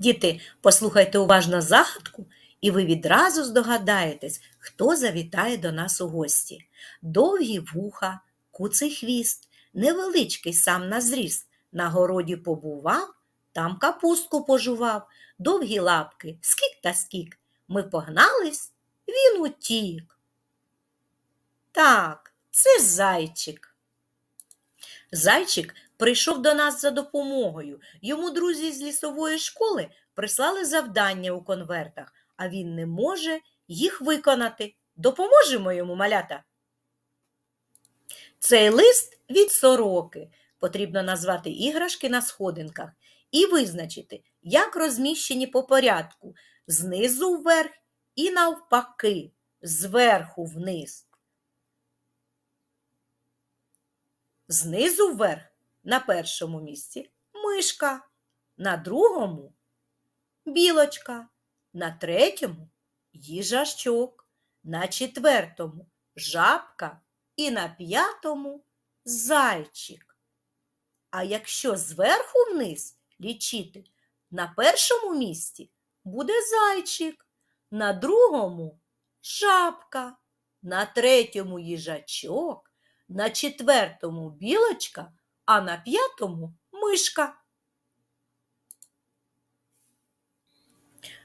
Діти, послухайте уважно загадку, і ви відразу здогадаєтесь, хто завітає до нас у гості. Довгі вуха, куций хвіст, невеличкий сам на зріст. На городі побував, там капустку пожував, довгі лапки, скік та скік. Ми погнались, він утік. Так, це зайчик. Зайчик прийшов до нас за допомогою. Йому друзі з лісової школи прислали завдання у конвертах, а він не може їх виконати. Допоможемо йому, малята. Цей лист від сороки. Потрібно назвати іграшки на сходинках і визначити, як розміщені по порядку знизу вверх і навпаки, зверху вниз. Знизу вверх на першому місці мишка, на другому білочка, на третьому їжачок, на четвертому жабка і на п'ятому зайчик. А якщо зверху вниз лічити, на першому місці буде зайчик, на другому жабка, на третьому їжачок, на четвертому білочка, а на п'ятому мишка.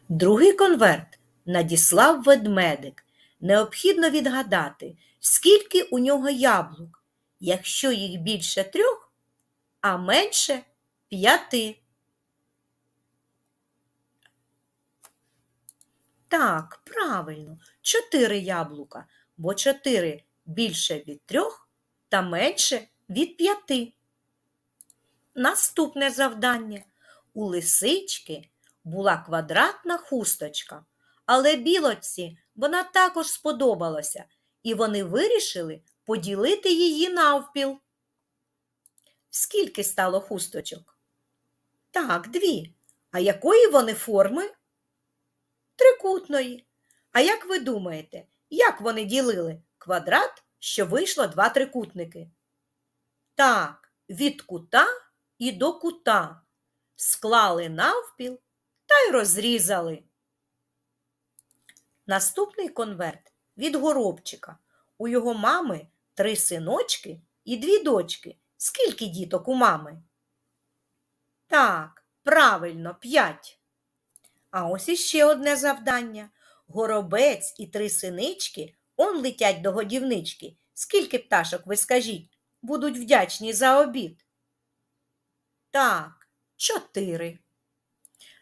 Другий конверт надіслав ведмедик. Необхідно відгадати, скільки у нього яблук, якщо їх більше трьох, а менше п'яти. Так, правильно, чотири яблука, бо чотири більше від трьох та менше від п'яти. Наступне завдання. У лисички була квадратна хусточка, але білочці вона також сподобалася, і вони вирішили поділити її навпіл. Скільки стало хусточок? Так, дві. А якої вони форми? Трикутної. А як ви думаєте, як вони ділили квадрат, що вийшло два трикутники? Так, від кута і до кута склали навпіл та й розрізали. Наступний конверт від горобчика. У його мами три синочки і дві дочки. Скільки діток у мами? Так, правильно, п'ять. А ось іще одне завдання. Горобець і три синички он летять до годівнички. Скільки пташок, ви скажіть, будуть вдячні за обід? Так, чотири.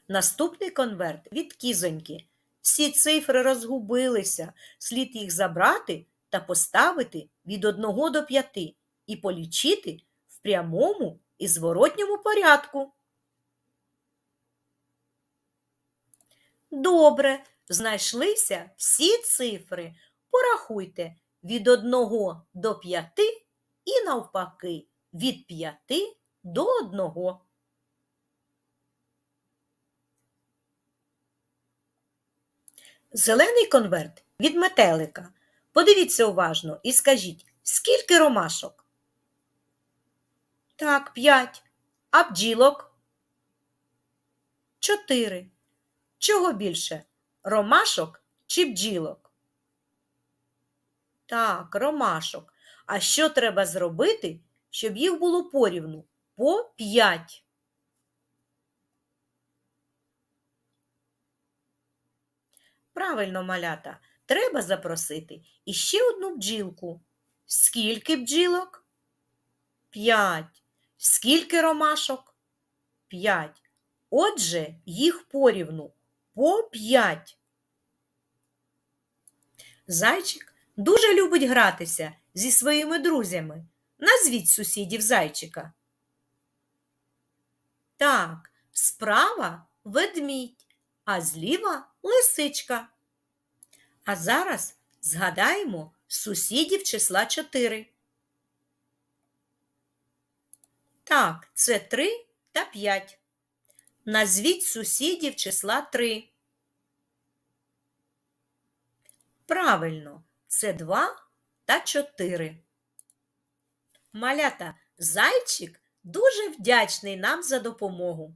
Наступний конверт від кізоньки. Всі цифри розгубилися, слід їх забрати та поставити від одного до п'яти і полічити в прямому і зворотньому порядку. Добре, знайшлися всі цифри. Порахуйте від одного до п'яти і навпаки від п'яти до одного. Зелений конверт від метелика. Подивіться уважно і скажіть, скільки ромашок? Так, п'ять. А бджілок? Чотири. Чого більше? Ромашок чи бджілок? Так, ромашок. А що треба зробити, щоб їх було порівну? По п'ять. Правильно, малята, треба запросити іще одну бджілку. Скільки бджілок? П'ять. Скільки ромашок? П'ять. Отже, їх порівну по п'ять. Зайчик дуже любить гратися зі своїми друзями. Назвіть сусідів зайчика. Так, справа ведмідь, а зліва лисичка. А зараз згадаємо сусідів числа 4. Так, це 3 та 5. Назвіть сусідів числа 3. Правильно, це 2 та 4. Малята, зайчик дуже вдячний нам за допомогу.